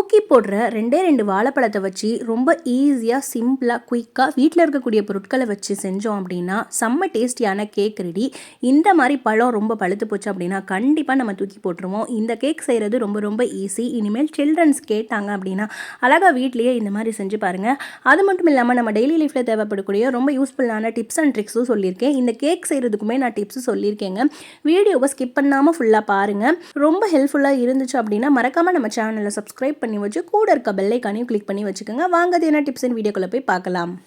தூக்கி போடுற ரெண்டே ரெண்டு வாழைப்பழத்தை வச்சு ரொம்ப ஈஸியாக சிம்பிளாக குயிக்காக வீட்டில் இருக்கக்கூடிய பொருட்களை வச்சு செஞ்சோம் அப்படின்னா செம்ம டேஸ்டியான கேக் ரெடி இந்த மாதிரி பழம் ரொம்ப பழுத்து போச்சு அப்படின்னா கண்டிப்பாக நம்ம தூக்கி போட்டுருவோம். இந்த கேக் செய்கிறது ரொம்ப ரொம்ப ஈஸி இனிமேல் சில்ட்ரன்ஸ் கேட்டாங்க அப்படின்னா அழகாக வீட்லேயே இந்த மாதிரி செஞ்சு பாருங்கள் அது மட்டும் இல்லாமல் நம்ம டெய்லி லைஃப்பில் தேவைப்படக்கூடிய ரொம்ப யூஸ்ஃபுல்லான டிப்ஸ் அண்ட் ட்ரிக்ஸும் சொல்லியிருக்கேன். இந்த கேக் செய்கிறதுக்குமே நான் டிப்ஸும் சொல்லியிருக்கேங்க. வீடியோவை ஸ்கிப் பண்ணாமல் ஃபுல்லாக பாருங்கள் ரொம்ப ஹெல்ப்ஃபுல்லாக இருந்துச்சு அப்படின்னா மறக்காமல் நம்ம சேனலை சப்ஸ்கிரைப் பண்ணி வச்சு கூட இருக்க பெல்லைக்கானையும் கிளிக் பண்ணி வச்சுக்கோங்க. வாங்க அது என்ன டிப்ஸ் வீடியோக்குள்ளே போய் பார்க்கலாம்.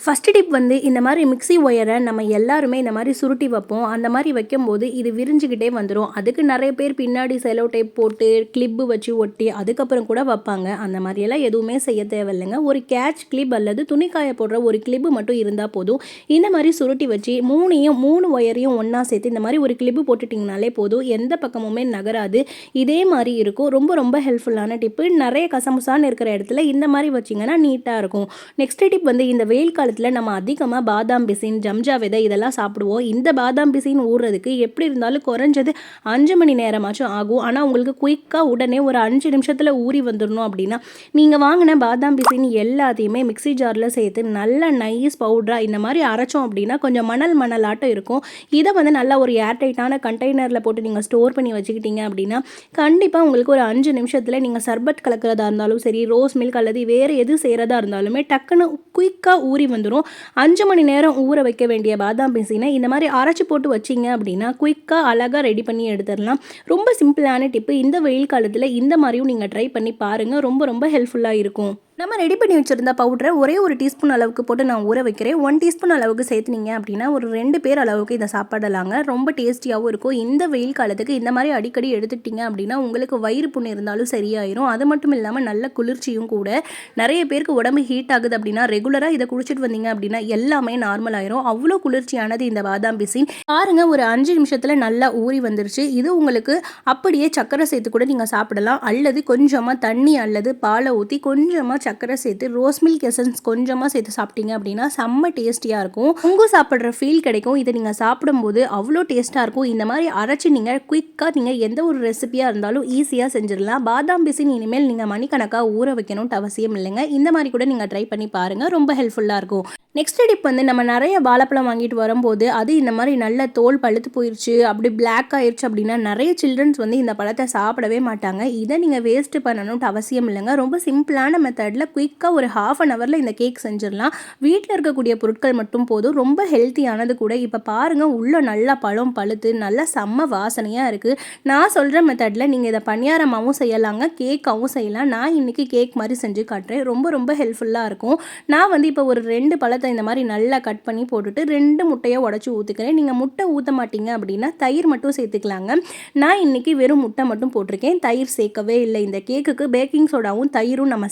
ஃபஸ்ட்டு டிப் வந்து இந்த மாதிரி மிக்ஸி ஒயரை நம்ம எல்லாருமே இந்த மாதிரி சுருட்டி வைப்போம். அந்த மாதிரி வைக்கும்போது இது விரிஞ்சுக்கிட்டே வந்துடும் அதுக்கு நிறைய பேர் பின்னாடி செலோ டேப் போட்டு கிளிப்பு வச்சு ஒட்டி அதுக்கப்புறம் கூட வைப்பாங்க. அந்த மாதிரியெல்லாம் எதுவுமே செய்ய தேவையில்லைங்க. ஒரு கேட்ச் கிளிப் அல்லது துணிக்காய போடுற ஒரு கிளிப்பு மட்டும் இருந்தால் போதும். இந்த மாதிரி சுருட்டி வச்சு மூணையும் மூணு ஒயரையும் ஒன்றா சேர்த்து இந்த மாதிரி ஒரு கிளிப்பு போட்டுட்டிங்கனாலே போதும். எந்த பக்கமுமே நகராது. இதே மாதிரி இருக்கும். ரொம்ப ரொம்ப ஹெல்ப்ஃபுல்லான டிப்பு நிறைய கசமுசான்னு இருக்கிற இடத்துல இந்த மாதிரி வச்சிங்கன்னா நீட்டாக இருக்கும். நெக்ஸ்ட் டிப் வந்து இந்த வெயில் காலத்தில் நம்ம அதிகமாக பாதாம் பிசின் ஜம்ஜா விதை இதெல்லாம் சாப்பிடுவோம். இந்த பாதாம் பிசின் ஊறுறதுக்கு எப்படி இருந்தாலும் குறைஞ்சது அஞ்சு மணி நேரமாச்சும் ஆகும். ஆனால் உங்களுக்கு குயிக்காக உடனே ஒரு அஞ்சு நிமிஷத்தில் ஊறி வந்துடணும் அப்படின்னா நீங்கள் வாங்கின பாதாம் பிசின் எல்லாத்தையுமே மிக்ஸி ஜாரில் சேர்த்து நல்லா நைஸ் பவுடராக இந்த மாதிரி அரைச்சோம் அப்படின்னா கொஞ்சம் மணல் மணலாட்டம் இருக்கும். இதை வந்து நல்லா ஒரு ஏர்டைட்டான கண்டெய்னரில் போட்டு நீங்கள் ஸ்டோர் பண்ணி வச்சுக்கிட்டீங்க அப்படின்னா கண்டிப்பாக உங்களுக்கு ஒரு அஞ்சு நிமிஷத்தில் நீங்கள் சர்பத் கலக்கிறதா இருந்தாலும் சரி ரோஸ் மில்க் அல்லது வேறு எது செய்கிறதா இருந்தாலுமே டக்குன்னு குயிக்காக ஊறி வந்துடும் அஞ்சு மணி நேரம் ஊற வைக்க வேண்டிய பாதாம் பிசினை இந்த மாதிரி அரைச்சி போட்டு வச்சிங்க அப்படின்னா குயிக்காக அழகாக ரெடி பண்ணி எடுத்துடலாம். ரொம்ப சிம்பிளான டிப்பு. இந்த வெயில் காலத்தில் இந்த மாதிரியும் நீங்கள் ட்ரை பண்ணி பாருங்கள் ரொம்ப ரொம்ப ஹெல்ப்ஃபுல்லாக இருக்கும். நம்ம ரெடி பண்ணி வச்சுருந்த பவுடரை ஒரே ஒரு டீஸ்பூன் அளவுக்கு போட்டு நான் ஊற வைக்கிறேன். ஒன் டீஸ்பூன் அளவுக்கு சேர்த்துனீங்க அப்படின்னா ஒரு ரெண்டு பேர் அளவுக்கு இதை சாப்பிடலாங்க. ரொம்ப டேஸ்டியாகவும் இருக்கும். இந்த வெயில் காலத்துக்கு இந்த மாதிரி அடிக்கடி எடுத்துட்டிங்க அப்படின்னா உங்களுக்கு வயிறு புண்ணு இருந்தாலும் சரியாயிரும். அது மட்டும் இல்லாமல் நல்ல குளிர்ச்சியும் கூட. நிறைய பேருக்கு உடம்பு ஹீட் ஆகுது அப்படின்னா ரெகுலராக இதை குடிச்சிட்டு வந்தீங்க அப்படின்னா எல்லாமே நார்மல் ஆயிரும். அவ்வளோ குளிர்ச்சியானது இந்த பாதாம் பிசின். பாருங்க ஒரு அஞ்சு நிமிஷத்தில் நல்லா ஊறி வந்துருச்சு. இது உங்களுக்கு அப்படியே சக்கரை சேர்த்து கூட நீங்கள் சாப்பிடலாம். அல்லது கொஞ்சமாக தண்ணி அல்லது பாலை ஊற்றி கொஞ்சமாக சர்க்கரை சேர்த்து ரோஸ் மில்க் எசன்ஸ் கொஞ்சமாக சேர்த்து சாப்பிட்டீங்க அப்படின்னா செம்ம டேஸ்டியாக இருக்கும். உங்கள் சாப்பிட்ற ஃபீல் கிடைக்கும். இதை நீங்கள் சாப்பிடும்போது அவ்வளோ டேஸ்ட்டாக இருக்கும். இந்த மாதிரி அரைச்சி நீங்கள் குயிக்காக நீங்கள் எந்த ஒரு ரெசிபியாக இருந்தாலும் ஈஸியாக செஞ்சிடலாம். பாதாம் பிசின் இனிமேல் நீங்கள் மணிக்கணக்காக ஊற வைக்கணும்ட்டு அவசியம் இல்லைங்க. இந்த மாதிரி கூட நீங்கள் ட்ரை பண்ணி பாருங்கள் ரொம்ப ஹெல்ப்ஃபுல்லாக இருக்கும். நெக்ஸ்ட் டிப் வந்து நம்ம நிறைய வாழைப்பழம் வாங்கிட்டு வரும்போது அது இந்த மாதிரி நல்ல தோல் பழுத்து போயிடுச்சு அப்படி பிளாக் ஆயிடுச்சு அப்படின்னா நிறைய சில்ட்ரன்ஸ் வந்து இந்த பழத்தை சாப்பிடவே மாட்டாங்க. இதை நீங்கள் வேஸ்ட் பண்ணணும்ட்டு அவசியம் இல்லைங்க. ரொம்ப சிம்பிளான மெத்தடில் குயிக்காக ஒரு ஹாஃப் அன் ஹவரில் இந்த கேக் செஞ்சிடலாம். வீட்டில் இருக்கக்கூடிய பொருட்கள் மட்டும் போதும். ரொம்ப ஹெல்த்தியானது கூட. இப்போ பாருங்கள் உள்ளே நல்லா பழம் பழுத்து நல்லா செம்ம வாசனையாக இருக்குது நான் சொல்கிற மெத்தடில் நீங்கள் இதை பணியாரமாகவும் செய்யலாங்க கேக்காகவும் செய்யலாம். நான் இன்றைக்கி கேக் மாதிரி செஞ்சு காட்டுறேன். ரொம்ப ரொம்ப ஹெல்ப்ஃபுல்லாக இருக்கும். நான் வந்து இப்போ ஒரு ரெண்டு பழத்தை இந்த மாதிரி நல்லா கட் பண்ணி போட்டுட்டு ரெண்டு முட்டையை உடச்சி ஊற்றுக்கிறேன் நீங்கள் முட்டை ஊற்ற மாட்டீங்க அப்படின்னா தயிர் மட்டும் சேர்த்துக்கலாங்க. நான் இன்றைக்கி வெறும் முட்டை மட்டும் போட்டிருக்கேன். தயிர் சேர்க்கவே இல்லை. இந்த கேக்குக்கு பேக்கிங் சோடாவும் தயிரும் நம்ம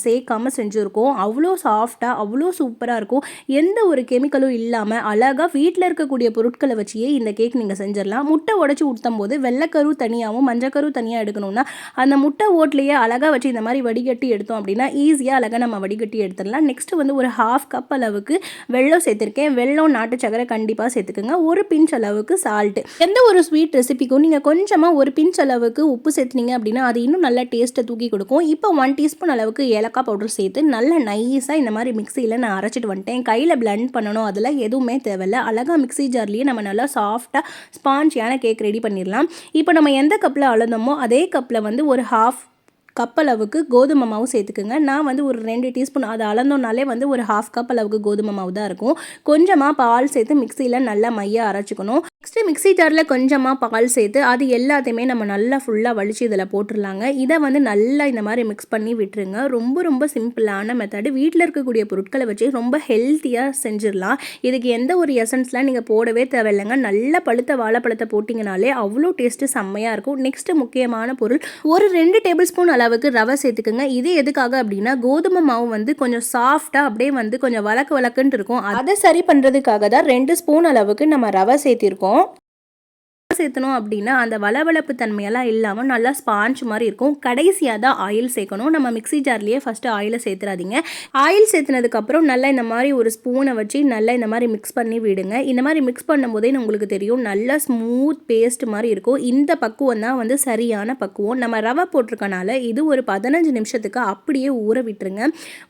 சேர்க்காமல் செஞ்சுருக்கோம். அவ்வளோ சாஃப்டாக அவ்வளோ சூப்பராக இருக்கும். எந்த ஒரு கெமிக்கலும் இல்லாமல் அழகாக வீட்டில் இருக்கக்கூடிய பொருட்களை வச்சியே இந்த கேக் நீங்கள் செஞ்சிடலாம். முட்டை உடச்சி ஊற்றும் போது வெள்ளைக்கரு தனியாகவும் மஞ்சக்கரு தனியாக எடுக்கணும்னா அந்த முட்டை ஓட்லேயே அழகாக வச்சு இந்த மாதிரி வடிகட்டி எடுத்தோம் அப்படின்னா ஈஸியாக அழகாக நம்ம வடிகட்டி எடுத்துடலாம். நெக்ஸ்ட் வந்து ஒரு ஹாஃப் கப் அளவுக்கு வெள்ளம் சேர்த்துருக்கேன். வெள்ளம் நாட்டு சக்கரை கண்டிப்பாக சேர்த்துக்கோங்க. ஒரு பிஞ்ச் அளவுக்கு சால்ட்டு எந்த ஒரு ஸ்வீட் ரெசிபிக்கும் நீங்கள் கொஞ்சமாக ஒரு பிஞ்ச் அளவுக்கு உப்பு சேர்த்துனீங்க அப்படின்னா அது இன்னும் நல்லா டேஸ்ட்டை தூக்கி கொடுக்கும். இப்போ ஒன் டீஸ்பூன் அளவுக்கு ஏலக்காய் பவுடர் சேர்த்து நல்லா நைஸாக இந்த மாதிரி மிக்சியில் நான் அரைச்சிட்டு வந்துட்டேன். கையில் பிளண்ட் பண்ணணும் அதில் எதுவுமே தேவையில்ல. அழகாக மிக்சி ஜார்லேயே நம்ம நல்லா சாஃப்டாக ஸ்பான்ச்சியான கேக் ரெடி பண்ணிடலாம். இப்போ நம்ம எந்த கப்பில் அளந்தோமோ அதே கப்பில் வந்து ஒரு ஹாஃப் கப் அளவுக்கு கோதுமை மாவு சேர்த்துக்குங்க. நான் வந்து ஒரு ரெண்டு டீஸ்பூன் அதை அளந்தோன்னாலே வந்து ஒரு ஹாஃப் கப் அளவுக்கு கோதுமை மாவு தான் இருக்கும். கொஞ்சமாக பால் சேர்த்து மிக்சியில் நல்லா மையாக அரைச்சிக்கணும். நெக்ஸ்ட்டு மிக்சி ஜாரில் கொஞ்சமாக பால் சேர்த்து அது எல்லாத்தையுமே நம்ம நல்லா ஃபுல்லாக வலிச்சு இதில் போட்டுடலாங்க இதை வந்து நல்லா இந்த மாதிரி மிக்ஸ் பண்ணி விட்டுருங்க. ரொம்ப ரொம்ப சிம்பிளான மெத்தடு வீட்டில் இருக்கக்கூடிய பொருட்களை வச்சு ரொம்ப ஹெல்த்தியாக செஞ்சிடலாம் இதுக்கு எந்த ஒரு எசன்ஸ்லாம் நீங்கள் போடவே தேவையில்லைங்க. நல்ல பழுத்த வாழைப்பழத்தை போட்டிங்கனாலே அவ்வளோ டேஸ்ட்டு செம்மையாக இருக்கும். நெக்ஸ்ட்டு முக்கியமான பொருள் ஒரு ரெண்டு டேபிள் ஸ்பூன் அளவுக்கு ரவை சேர்த்துக்குங்க. இது எதுக்காக அப்படின்னா கோதுமை மாவு வந்து கொஞ்சம் சாஃப்டாக அப்படியே வந்து கொஞ்சம் வழக்கு வழக்குன்ட்டு இருக்கும். அதை சரி பண்ணுறதுக்காக தான் ரெண்டு ஸ்பூன் அளவுக்கு நம்ம ரவை சேர்த்திருக்கோம். 거. சேர்த்தணும் அப்படின்னா அந்த வளவளப்பு தன்மையெல்லாம் இல்லாமல் நல்லா ஸ்பாஞ்ச் மாதிரி இருக்கும். கடைசியாக தான் ஆயில் சேர்க்கணும். நம்ம மிக்ஸி ஜார்லேயே ஃபஸ்ட்டு ஆயிலை சேர்த்துறாதீங்க. ஆயில் சேர்த்துனதுக்கப்புறம் நல்லா இந்த மாதிரி ஒரு ஸ்பூனை வச்சு நல்லா இந்த மாதிரி மிக்ஸ் பண்ணி விடுங்க. இந்த மாதிரி மிக்ஸ் பண்ணும்போதே உங்களுக்கு தெரியும் நல்லா ஸ்மூத் பேஸ்ட் மாதிரி இருக்கும். இந்த பக்குவம் தான் வந்து சரியான பக்குவம். நம்ம ரவை போட்டிருக்கனால இது ஒரு பதினஞ்சு நிமிஷத்துக்கு அப்படியே ஊற விட்டுருங்க.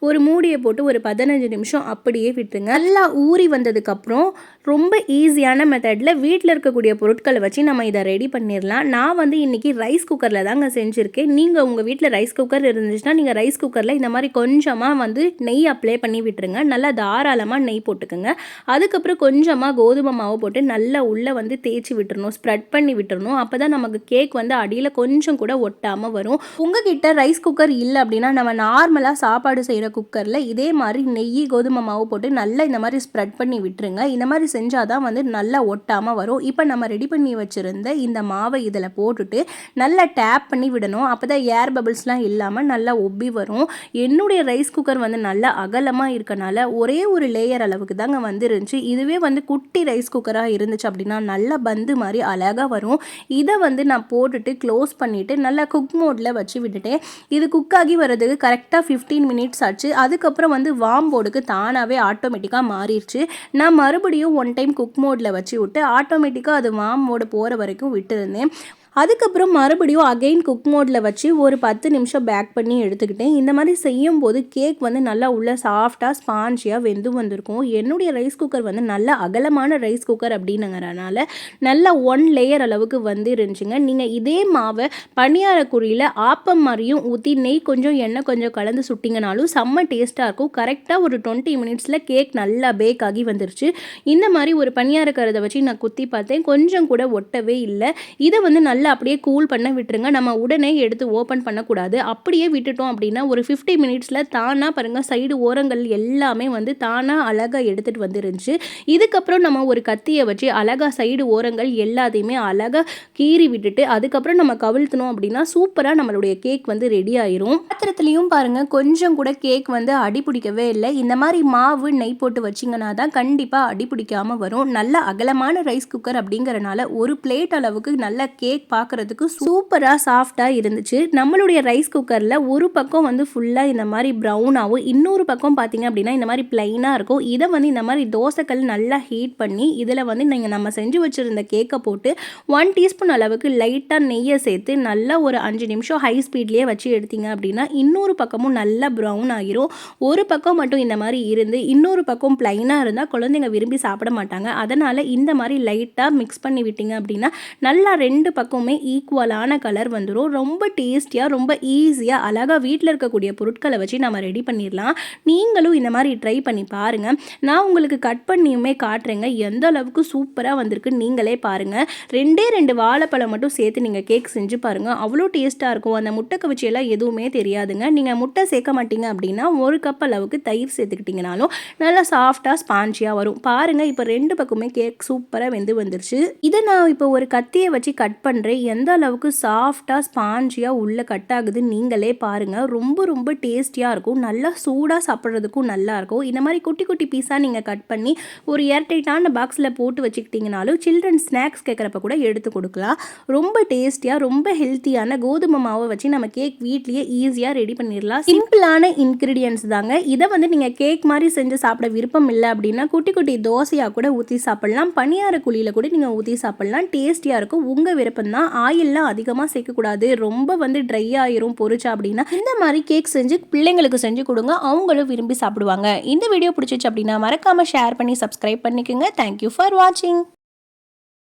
ஒரு மூடியை போட்டு ஒரு பதினஞ்சு நிமிஷம் அப்படியே விட்டுருங்க. நல்லா ஊறி வந்ததுக்கப்புறம் ரொம்ப ஈஸியான மெத்தடில் வீட்டில் இருக்கக்கூடிய பொருட்களை வச்சு நம்ம இதை ரெடி பண்ணிடலாம். நான் வந்து இன்றைக்கி ரைஸ் குக்கரில் தாங்க செஞ்சுருக்கேன். நீங்கள் உங்கள் வீட்டில் ரைஸ் குக்கர் இருந்துச்சுன்னா நீங்கள் ரைஸ் குக்கரில் இந்த மாதிரி கொஞ்சமாக வந்து நெய் அப்ளை பண்ணி விட்டுருங்க. நல்லா தாராளமாக நெய் போட்டுக்கோங்க. அதுக்கப்புறம் கொஞ்சமாக கோதுமை மாவு போட்டு நல்லா உள்ளே வந்து தேய்ச்சி விட்டுறணும். ஸ்ப்ரெட் பண்ணி விட்டுறணும். அப்போ தான் நமக்கு கேக் வந்து அடியில் கொஞ்சம் கூட ஒட்டாமல் வரும். உங்ககிட்ட ரைஸ் குக்கர் இல்லை அப்படின்னா நம்ம நார்மலாக சாப்பாடு செய்கிற குக்கரில் இதே மாதிரி நெய் கோதுமை மாவு போட்டு நல்லா இந்த மாதிரி ஸ்ப்ரெட் பண்ணி விட்டுருங்க. இந்த மாதிரி செஞ்சால் தான் வந்து நல்லா ஒட்டாமல் வரும். இப்போ நம்ம ரெடி பண்ணி வச்சுருந்த இந்த மாவை இதில் போட்டுட்டு நல்லா டேப் பண்ணி விடணும். அப்போ தான் ஏர் பபிள்ஸ்லாம் இல்லாமல் நல்லா ஒப்பி வரும். என்னுடைய ரைஸ் குக்கர் வந்து நல்லா அகலமாக இருக்கனால ஒரே ஒரு லேயர் அளவுக்கு தாங்க வந்துருந்துச்சு. இதுவே வந்து குட்டி ரைஸ் குக்கராக இருந்துச்சு அப்படின்னா நல்லா பந்து மாதிரி அழகாக வரும். இதை வந்து நான் போட்டுட்டு க்ளோஸ் பண்ணிவிட்டு நல்லா குக் மோடில் வச்சு விட்டுட்டேன். இது குக் ஆகி வர்றதுக்கு கரெக்டாக ஃபிஃப்டீன் மினிட்ஸ் ஆச்சு. அதுக்கப்புறம் வந்து வாம் போர்டுக்கு தானாகவே ஆட்டோமேட்டிக்காக மாறிடுச்சு. நான் மறுபடியும் ஒன் டைம் குக் மோடில் வச்சு விட்டு ஆட்டோமேட்டிக்காக அது வாம் மோடு போகிற வரைக்கும் விட்டுருந்தேன். அதுக்கப்புறம் மறுபடியும் அகெயின் குக் மோடில் வச்சு ஒரு பத்து நிமிஷம் பேக் பண்ணி எடுத்துக்கிட்டேன். இந்த மாதிரி செய்யும் போது கேக் வந்து நல்லா உள்ள சாஃப்டாக ஸ்பான்ஜியாக வெந்து வந்திருக்கும். என்னுடைய ரைஸ் குக்கர் வந்து நல்ல அகலமான ரைஸ் குக்கர் அப்படின்னுங்கிறனால நல்ல ஒன் லேயர் அளவுக்கு வந்து இருந்துச்சுங்க நீங்கள் இதே மாவை பனியார ஆப்பம் மாதிரியும் ஊற்றி நெய் கொஞ்சம் எண்ணெய் கொஞ்சம் கலந்து சுட்டிங்கனாலும் செம்ம டேஸ்ட்டாக இருக்கும். கரெக்டாக ஒரு டுவெண்ட்டி மினிட்ஸில் கேக் நல்லா பேக் ஆகி வந்துருச்சு. இந்த மாதிரி ஒரு பனியார கருதை வச்சு நான் குத்தி பார்த்தேன். கொஞ்சம் கூட ஒட்டவே இல்லை. இதை வந்து நல்லா நல்லா அப்படியே கூல் பண்ண விட்டுருங்க. நம்ம உடனே எடுத்து ஓப்பன் பண்ணக்கூடாது. அப்படியே விட்டுட்டோம் அப்படின்னா ஒரு ஃபிஃப்டி மினிட்ஸில் தானாக பாருங்கள் சைடு ஓரங்கள் எல்லாமே வந்து தானாக அழகாக எடுத்துகிட்டு வந்துருந்துச்சு. இதுக்கப்புறம் நம்ம ஒரு கத்தியை வச்சு அழகாக சைடு ஓரங்கள் எல்லாத்தையுமே அழகாக கீறி விட்டுட்டு அதுக்கப்புறம் நம்ம கவிழ்த்தணும் அப்படின்னா சூப்பராக நம்மளுடைய கேக் வந்து ரெடி ஆயிரும். பாத்திரத்துலேயும் பாருங்கள் கொஞ்சம் கூட கேக் வந்து அடி பிடிக்கவே இல்லை. இந்த மாதிரி மாவு நெய் போட்டு வச்சிங்கன்னா தான் கண்டிப்பாக அடி பிடிக்காமல் வரும். நல்ல அகலமான ரைஸ் குக்கர் அப்படிங்கிறனால ஒரு பிளேட் அளவுக்கு நல்ல கேக் பார்க்குறதுக்கு சூப்பராக சாஃப்டாக இருந்துச்சு. நம்மளுடைய ரைஸ் குக்கரில் ஒரு பக்கம் வந்து ஃபுல்லாக இந்த மாதிரி ப்ரௌனாகவும் இன்னொரு பக்கம் பார்த்தீங்க அப்படின்னா இந்த மாதிரி ப்ளைனாக இருக்கும். இதை வந்து இந்த மாதிரி தோசைக்கல் நல்லா ஹீட் பண்ணி இதில் வந்து நீங்கள் நம்ம செஞ்சு வச்சுருந்த கேக்கை போட்டு ஒன் டீஸ்பூன் அளவுக்கு லைட்டாக நெய்யை சேர்த்து நல்லா ஒரு அஞ்சு நிமிஷம் ஹை ஸ்பீட்லேயே வச்சு எடுத்தீங்க அப்படின்னா இன்னொரு பக்கமும் நல்லா ப்ரௌன் ஆகிரும். ஒரு பக்கம் மட்டும் இந்த மாதிரி இருந்து இன்னொரு பக்கம் ப்ளைனாக இருந்தால் குழந்தைங்க விரும்பி சாப்பிட மாட்டாங்க. அதனால் இந்த மாதிரி லைட்டாக மிக்ஸ் பண்ணி விட்டீங்க அப்படின்னா நல்லா ரெண்டு பக்கம் எல்லாத்துக்குமே ஈக்குவலான கலர் வந்துடும் ரொம்ப டேஸ்டியாக ரொம்ப ஈஸியாக அழகாக வீட்டில் இருக்கக்கூடிய பொருட்களை வச்சு நம்ம ரெடி பண்ணிடலாம் நீங்களும் இந்த மாதிரி ட்ரை பண்ணி பாருங்கள் நான் உங்களுக்கு கட் பண்ணியுமே காட்டுறேங்க. எந்த அளவுக்கு சூப்பராக வந்திருக்கு நீங்களே பாருங்கள் ரெண்டே ரெண்டு வாழைப்பழம் மட்டும் சேர்த்து நீங்கள் கேக் செஞ்சு பாருங்கள் அவ்வளோ டேஸ்ட்டாக இருக்கும். அந்த முட்டை கவிச்சியெல்லாம் எதுவுமே தெரியாதுங்க. நீங்கள் முட்டை சேர்க்க மாட்டீங்க அப்படின்னா ஒரு கப் அளவுக்கு தயிர் சேர்த்துக்கிட்டிங்கனாலும் நல்லா சாஃப்டாக ஸ்பாஞ்சியாக வரும். பாருங்கள் இப்போ ரெண்டு பக்கமே கேக் சூப்பராக வெந்து வந்துருச்சு. இதை நான் இப்போ ஒரு கத்தியை வச்சு கட் பண்ணுறேன் எந்த அளவுக்கு சாஃப்டாக ஸ்பாஞ்சியாக உள்ளே கட் ஆகுது நீங்களே பாருங்கள் ரொம்ப ரொம்ப டேஸ்டியாக இருக்கும். நல்லா சூடாக சாப்பிட்றதுக்கும் நல்லாயிருக்கும் இந்த மாதிரி குட்டி குட்டி பீஸாக நீங்கள் கட் பண்ணி ஒரு ஏர்டைட்டான பாக்ஸில் போட்டு வச்சுக்கிட்டிங்கனாலும் சில்ட்ரன் ஸ்நாக்ஸ் கேட்குறப்ப கூட எடுத்து கொடுக்கலாம். ரொம்ப டேஸ்டியாக ரொம்ப ஹெல்த்தியான கோதுமை மாவை வச்சு நம்ம கேக் வீட்லேயே ஈஸியாக ரெடி பண்ணிடலாம். சிம்பிளான இன்க்ரீடியன்ஸ் தாங்க. இதை வந்து நீங்கள் கேக் மாதிரி செஞ்சு சாப்பிட விருப்பம் இல்லை அப்படின்னா குட்டி குட்டி தோசையாக கூட ஊற்றி சாப்பிட்லாம். பனியார குழியில் கூட நீங்கள் ஊற்றி சாப்பிட்லாம். டேஸ்டியாக இருக்கும். உங்கள் விருப்பம் தான் ஆயிலெலாம் அதிகமாக சேர்க்கக்கூடாது. ரொம்ப வந்து ட்ரை ஆயிரும் பொறிச்சா அப்படின்னா இந்த மாதிரி கேக் செஞ்சு பிள்ளைங்களுக்கு செஞ்சு கொடுங்க. அவங்களும் விரும்பி சாப்பிடுவாங்க. இந்த வீடியோ பிடிச்சிச்சு அப்படின்னா மறக்காமல் ஷேர் பண்ணி சப்ஸ்கிரைப் பண்ணிக்கோங்க. தேங்க்யூ ஃபார் வாட்சிங்